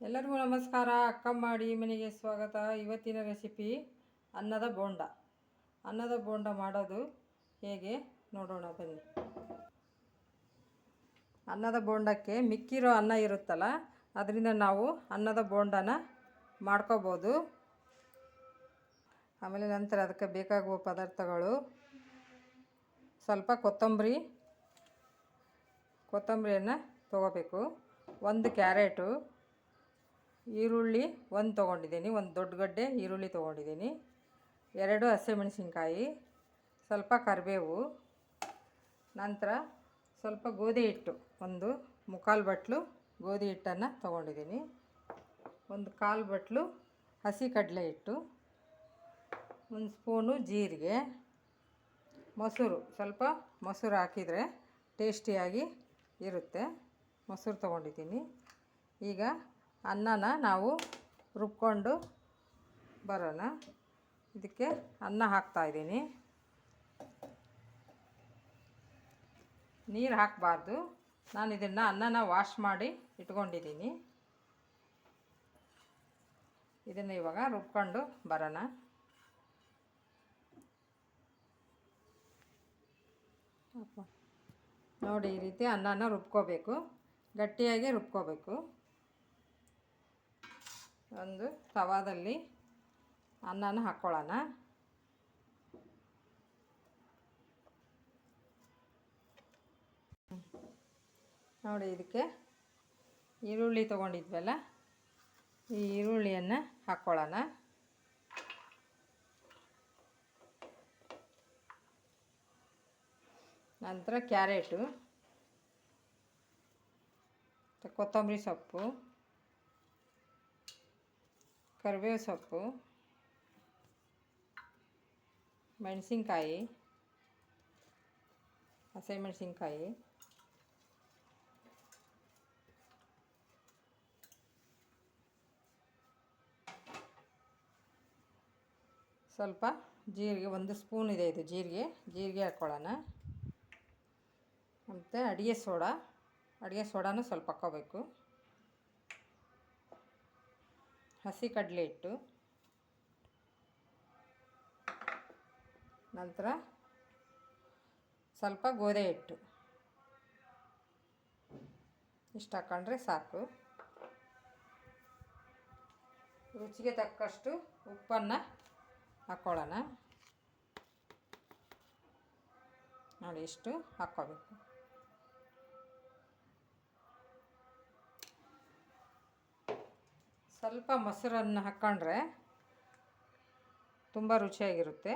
ಎಲ್ಲರಿಗೂ ನಮಸ್ಕಾರ. ಅಕ್ಕ ಮಾಡಿ ಮನೆಗೆ ಸ್ವಾಗತ. ಇವತ್ತಿನ ರೆಸಿಪಿ ಅನ್ನದ ಬೋಂಡ. ಅನ್ನದ ಬೋಂಡ ಮಾಡೋದು ಹೇಗೆ ನೋಡೋಣ ಬನ್ನಿ. ಅನ್ನದ ಬೋಂಡಕ್ಕೆ ಮಿಕ್ಕಿರೋ ಅನ್ನ ಇರುತ್ತಲ್ಲ, ಅದರಿಂದ ನಾವು ಅನ್ನದ ಬೋಂಡನ ಮಾಡ್ಕೋಬೋದು. ಆಮೇಲೆ ನಂತರ ಅದಕ್ಕೆ ಬೇಕಾಗುವ ಪದಾರ್ಥಗಳು, ಸ್ವಲ್ಪ ಕೊತ್ತಂಬರಿ, ಕೊತ್ತಂಬರಿಯನ್ನು ತೊಗೋಬೇಕು. ಒಂದು ಕ್ಯಾರೆಟು ಈರುಳ್ಳಿ ಒಂದು ತೊಗೊಂಡಿದ್ದೀನಿ, ಒಂದು ದೊಡ್ಡ ಗಡ್ಡೆ ಈರುಳ್ಳಿ ತೊಗೊಂಡಿದ್ದೀನಿ. ಎರಡು ಹಸಿಮೆಣಸಿನ್ಕಾಯಿ, ಸ್ವಲ್ಪ ಕರಿಬೇವು, ನಂತರ ಸ್ವಲ್ಪ ಗೋಧಿ ಹಿಟ್ಟು, ಒಂದು ಮುಕ್ಕಾಲು ಬಟ್ಲು ಗೋಧಿ ಹಿಟ್ಟನ್ನು ತೊಗೊಂಡಿದ್ದೀನಿ. ಒಂದು ಕಾಲು ಬಟ್ಲು ಹಸಿ ಕಡಲೆ ಹಿಟ್ಟು, ಒಂದು ಸ್ಪೂನು ಜೀರಿಗೆ, ಮೊಸರು, ಸ್ವಲ್ಪ ಮೊಸರು ಹಾಕಿದರೆ ಟೇಸ್ಟಿಯಾಗಿ ಇರುತ್ತೆ. ಮೊಸರು ತೊಗೊಂಡಿದ್ದೀನಿ. ಈಗ ಅನ್ನನ ನಾವು ರುಬ್ಕೊಂಡು ಬರೋಣ. ಇದಕ್ಕೆ ಅನ್ನ ಹಾಕ್ತಾಯಿದ್ದೀನಿ ನೀರು ಹಾಕಬಾರ್ದು. ನಾನು ಇದನ್ನು ಅನ್ನನ ವಾಶ್ ಮಾಡಿ ಇಟ್ಕೊಂಡಿದ್ದೀನಿ. ಇದನ್ನು ಇವಾಗ ರುಬ್ಕೊಂಡು ಬರೋಣ. ನೋಡಿ, ಈ ರೀತಿ ಅನ್ನನ ರುಬ್ಕೋಬೇಕು. ಗಟ್ಟಿಯಾಗಿ ರುಬ್ಕೋಬೇಕು. ಒಂದು ತವಾದಲ್ಲಿ ಅನ್ನನ ಹಾಕ್ಕೊಳ್ಳೋಣ ನೋಡಿ ಇದಕ್ಕೆ ಈರುಳ್ಳಿ ತೊಗೊಂಡಿದ್ವಲ್ಲ, ಈ ಈರುಳ್ಳಿಯನ್ನು ಹಾಕ್ಕೊಳ್ಳೋಣ ನಂತರ ಕ್ಯಾರೆಟು, ಕೊತ್ತಂಬರಿ ಸೊಪ್ಪು. ಕರಿಬೇವು ಸೊಪ್ಪು ಮೆಣಸಿನ್ಕಾಯಿ ಹಸಿಮೆಣಸಿನ್ಕಾಯಿ ಸ್ವಲ್ಪ ಜೀರಿಗೆ, ಒಂದು ಸ್ಪೂನ್ ಇದೆ ಇದು ಜೀರಿಗೆ ಜೀರಿಗೆ ಹಾಕ್ಕೊಳ್ಳೋಣ ಮತ್ತು ಅಡುಗೆ ಸೋಡಾ, ಅಡುಗೆ ಸೋಡಾನು ಸ್ವಲ್ಪ ಹಾಕ್ಕೋಬೇಕು. ಹಸಿ ಕಡಲೆ ಹಿಟ್ಟು. ನಂತರ ಸ್ವಲ್ಪ ಗೋಧಿ ಹಿಟ್ಟು. ಇಷ್ಟು ಹಾಕೊಂಡ್ರೆ ಸಾಕು. ರುಚಿಗೆ ತಕ್ಕಷ್ಟು ಉಪ್ಪನ್ನು ಹಾಕ್ಕೊಳ್ಳೋಣ ನೋಡಿ, ಇಷ್ಟು ಹಾಕ್ಕೋಬೇಕು. ಸ್ವಲ್ಪ ಮೊಸರನ್ನು ಹಾಕ್ಕೊಂಡ್ರೆ ತುಂಬ ರುಚಿಯಾಗಿರುತ್ತೆ.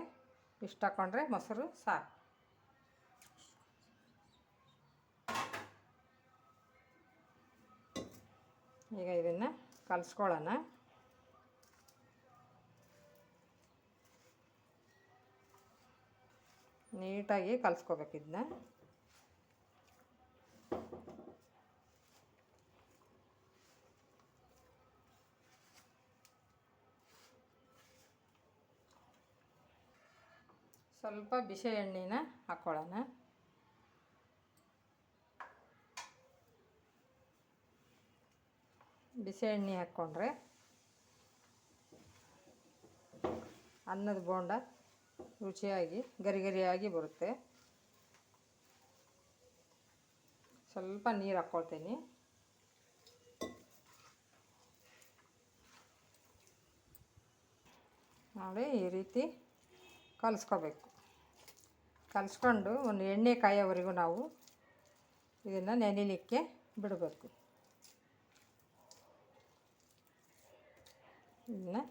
ಇಷ್ಟು ಹಾಕ್ಕೊಂಡ್ರೆ ಮೊಸರು ಸಾಕು ಈಗ ಇದನ್ನು ಕಲಿಸ್ಕೊಳ್ಳೋಣ. ನೀಟಾಗಿ ಕಲಿಸ್ಕೋಬೇಕು ಇದನ್ನ. ಸ್ವಲ್ಪ ಬಿಸಿ ಎಣ್ಣೆನ ಹಾಕ್ಕೊಳ್ಳೋಣ ಬಿಸಿ ಎಣ್ಣೆ ಹಾಕ್ಕೊಂಡ್ರೆ ಅನ್ನದ ಬೋಂಡ ರುಚಿಯಾಗಿ ಗರಿ ಗರಿಯಾಗಿ ಬರುತ್ತೆ. ಸ್ವಲ್ಪ ನೀರು ಹಾಕ್ಕೊಳ್ತೀನಿ ನೋಡಿ ಈ ರೀತಿ ಕಲಿಸ್ಕೋಬೇಕು. ಕಲಿಸ್ಕೊಂಡು ಒಂದು ಎಣ್ಣೆ ಕಾಯೋವರೆಗೂ ನಾವು ಇದನ್ನು ನೆನೆಲಿಕ್ಕೆ ಬಿಡಬೇಕು. ಇದನ್ನು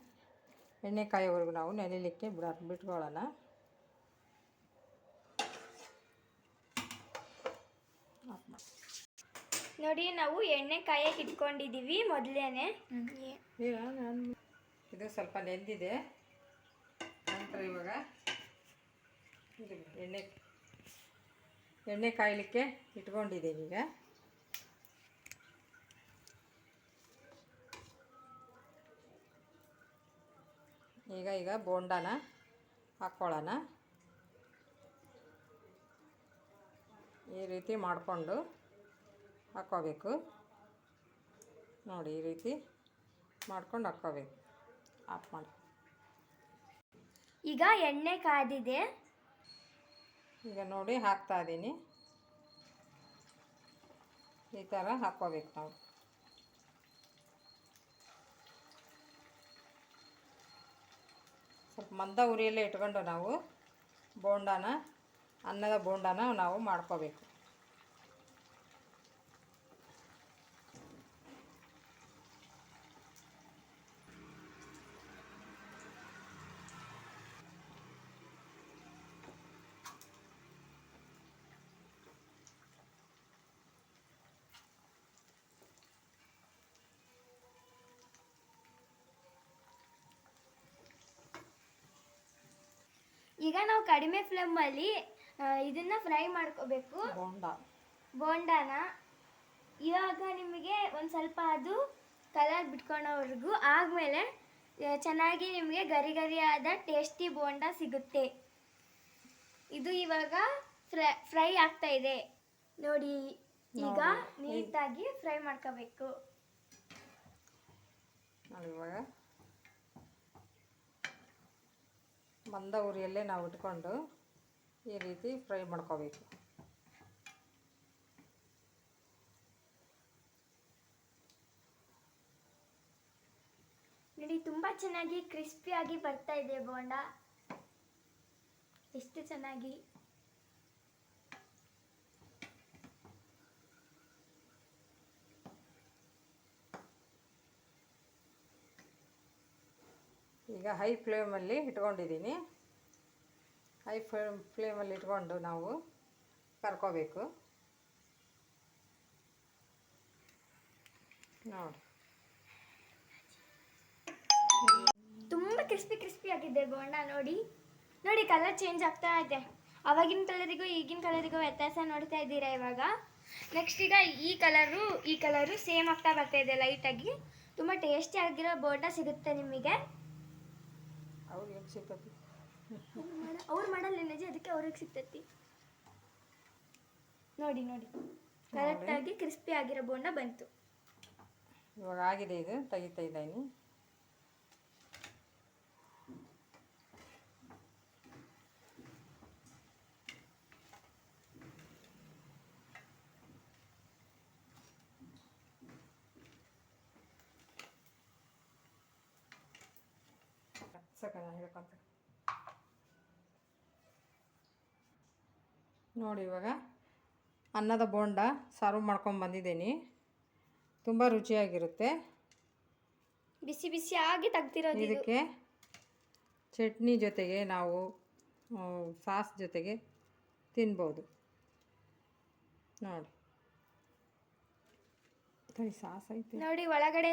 ಎಣ್ಣೆ ಕಾಯೋವರೆಗೂ ನಾವು ನೆನೆಲಿಕ್ಕೆ ಬಿಡ ಬಿಟ್ಕೊಳ್ಳೋಣ. ನೋಡಿ ನಾವು ಎಣ್ಣೆ ಕಾಯಕ್ಕೆ ಇಟ್ಕೊಂಡಿದ್ದೀವಿ ಮೊದಲೇನೆ. ಇದು ಸ್ವಲ್ಪ ನೆಂದಿದೆ. ನಂತರ ಇವಾಗ ಎಣ್ಣೆ ಎಣ್ಣೆ ಕಾಯಲಿಕ್ಕೆ ಇಟ್ಕೊಂಡಿದ್ದೀನಿ ಈಗ. ಈಗ ಈಗ ಬೋಂಡನ ಹಾಕ್ಕೊಳ್ಳೋಣ ಈ ರೀತಿ ಮಾಡಿಕೊಂಡು ಹಾಕ್ಕೋಬೇಕು. ನೋಡಿ, ಈ ರೀತಿ ಮಾಡ್ಕೊಂಡು ಹಾಕ್ಕೋಬೇಕು. ಮಾಡಿ. ಈಗ ಎಣ್ಣೆ ಕಾದಿದೆ ಈಗ ನೋಡಿ ಹಾಕ್ತಾ ಇದ್ದೀನಿ. ಈ ಥರ ಹಾಕ್ಕೋಬೇಕು ನಾವು. ಸ್ವಲ್ಪ ಮಂದ ಉರಿಯಲ್ಲೇ ಇಟ್ಕೊಂಡು ನಾವು ಬೋಂಡಾನ, ಅನ್ನದ ಬೋಂಡಾನ ನಾವು ಮಾಡ್ಕೋಬೇಕು. ಈಗ ನಾವು ಕಡಿಮೆ ಫ್ಲೇಮಲ್ಲಿ ಇದನ್ನ ಫ್ರೈ ಮಾಡ್ಕೋಬೇಕು. ಬೋಂಡ. ಬೋಂಡಾನ? ಇವಾಗ ನಿಮಗೆ ಒಂದು ಸ್ವಲ್ಪ ಅದು ಕಲರ್ ಬಿಟ್ಕೊಳೋವರೆಗೂ ಆಗ್ಮೇಲೆ ಚೆನ್ನಾಗಿ ನಿಮಗೆ ಗರಿ ಗರಿಯಾದ ಟೇಸ್ಟಿ ಬೋಂಡ ಸಿಗುತ್ತೆ. ಇದು ಇವಾಗ ಫ್ರೈ ಫ್ರೈ ಆಗ್ತಾ ಇದೆ. ನೋಡಿ ಈಗ ನೀಟಾಗಿ ಫ್ರೈ ಮಾಡ್ಕೋಬೇಕು ನೋಡಿ ಇವಾಗ ಮಂದ ಉರಿಯಲ್ಲೇ ನಾವು ಇಟ್ಕೊಂಡು ಈ ರೀತಿ ಫ್ರೈ ಮಾಡ್ಕೋಬೇಕು. ನೋಡಿ, ತುಂಬ ಚೆನ್ನಾಗಿ ಕ್ರಿಸ್ಪಿಯಾಗಿ ಬರ್ತಾ ಇದೆ ಬೋಂಡ. ಎಷ್ಟು ಚೆನ್ನಾಗಿ. ಈಗ ಹೈ ಫ್ಲೇಮಲ್ಲಿ ಇಟ್ಕೊಂಡಿದ್ದೀನಿ. ಹೈ ಫ್ಲೇಮ್ ಫ್ಲೇಮಲ್ಲಿ ಇಟ್ಕೊಂಡು ನಾವು ಕರ್ಕೋಬೇಕು. ನೋಡಿ. ತುಂಬ ಕ್ರಿಸ್ಪಿ ಕ್ರಿಸ್ಪಿ ಆಗಿದೆ ಬೋಂಡ, ನೋಡಿ. ನೋಡಿ ಕಲರ್ ಚೇಂಜ್ ಆಗ್ತಾ ಇದೆ. ಅವಾಗಿನ ಕಲರಿಗೂ ಈಗಿನ ಕಲರಿಗೂ ವ್ಯತ್ಯಾಸ ನೋಡ್ತಾ ಇದ್ದೀರಾ ಇವಾಗ? ನೆಕ್ಸ್ಟ್ ಈಗ ಈ ಕಲರು ಈ ಕಲರು ಸೇಮ್ ಆಗ್ತಾ ಬರ್ತಾ ಇದೆ ಲೈಟಾಗಿ ತುಂಬ ಟೇಸ್ಟಿ ಆಗಿರೋ ಬೋಂಡ ಸಿಗುತ್ತೆ ನಿಮಗೆ. ಅವ್ರಿಗೆ ಹೆಂಗೆ ಸಿಗ್ತತಿ? ಅವ್ರು ಮಾಡಲ್ಲ ನಿಜ ಅದಕ್ಕೆ ಅವ್ರಿಗೆ ಸಿಗ್ತೈತಿ? ನೋಡಿ ನೋಡಿ. ಕರೆಕ್ಟಾಗಿ ಕ್ರಿಸ್ಪಿ ಆಗಿರೋ ಬೋಂಡ ಬಂತು. ಇವಾಗ ಆಗಿದೆ ಇದು ತೆಗಿತಾ ಇದ್ದೀನಿ. ಸಕನ ಹೇಳ್ಕೊಂತ ನೋಡಿ ಇವಾಗ ಅನ್ನದ ಬೋಂಡ ಸರ್ವ್ ಮಾಡ್ಕೊಂಡು ಬಂದಿದ್ದೀನಿ. ತುಂಬ ರುಚಿಯಾಗಿರುತ್ತೆ. ಬಿಸಿ ಬಿಸಿ ಆಗಿ ತೆಗ್ದಿರೋದು ಇದಕ್ಕೆ ಚಟ್ನಿ ಜೊತೆಗೆ ನಾವು ಸಾಸ್ ಜೊತೆಗೆ ತಿನ್ಬೋದು. ನೋಡಿ. ಸಾಸ್ ಐತೆ. ನೋಡಿ ಒಳಗಡೆ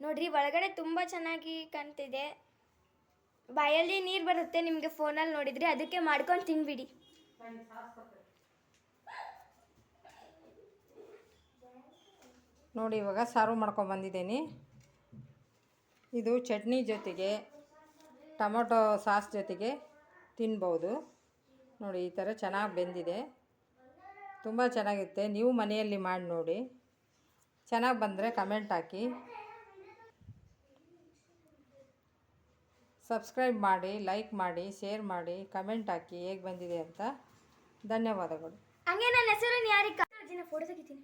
ನೋಡ್ರಿ ಒಳಗಡೆ ತುಂಬ ಚೆನ್ನಾಗಿ ಕಾಣ್ತಿದೆ. ಬಾಯಲ್ಲಿ ನೀರು ಬರುತ್ತೆ ನಿಮಗೆ ಫೋನಲ್ಲಿ ನೋಡಿದರೆ, ಅದಕ್ಕೆ ಮಾಡ್ಕೊಂಡು ತಿನ್ಬಿಡಿ. ನೋಡಿ, ಇವಾಗ ಸಾರು ಮಾಡ್ಕೊಂಡು ಬಂದಿದ್ದೀನಿ. ಇದು ಚಟ್ನಿ ಜೊತೆಗೆ ಟೊಮೊಟೊ ಸಾಸ್ ಜೊತೆಗೆ ತಿನ್ಬೋದು. ನೋಡಿ, ಈ ಥರ ಚೆನ್ನಾಗಿ ಬೆಂದಿದೆ. ತುಂಬ ಚೆನ್ನಾಗಿರುತ್ತೆ. ನೀವು ಮನೆಯಲ್ಲಿ ಮಾಡಿ ನೋಡಿ. ಚೆನ್ನಾಗಿ ಬಂದರೆ ಕಮೆಂಟ್ ಹಾಕಿ. ಸಬ್ಸ್ಕ್ರೈಬ್ ಮಾಡಿ ಲೈಕ್ ಮಾಡಿ ಶೇರ್ ಮಾಡಿ ಕಮೆಂಟ್ ಹಾಕಿ ಹೇಗೆ ಬಂದಿದೆ ಅಂತ ಧನ್ಯವಾದಗಳು. ಹಂಗೆ ನನ್ನ ಹೆಸರು ಯಾರಿಗೆ ಫೋಟೋ ತೆಗಿತೀನಿ.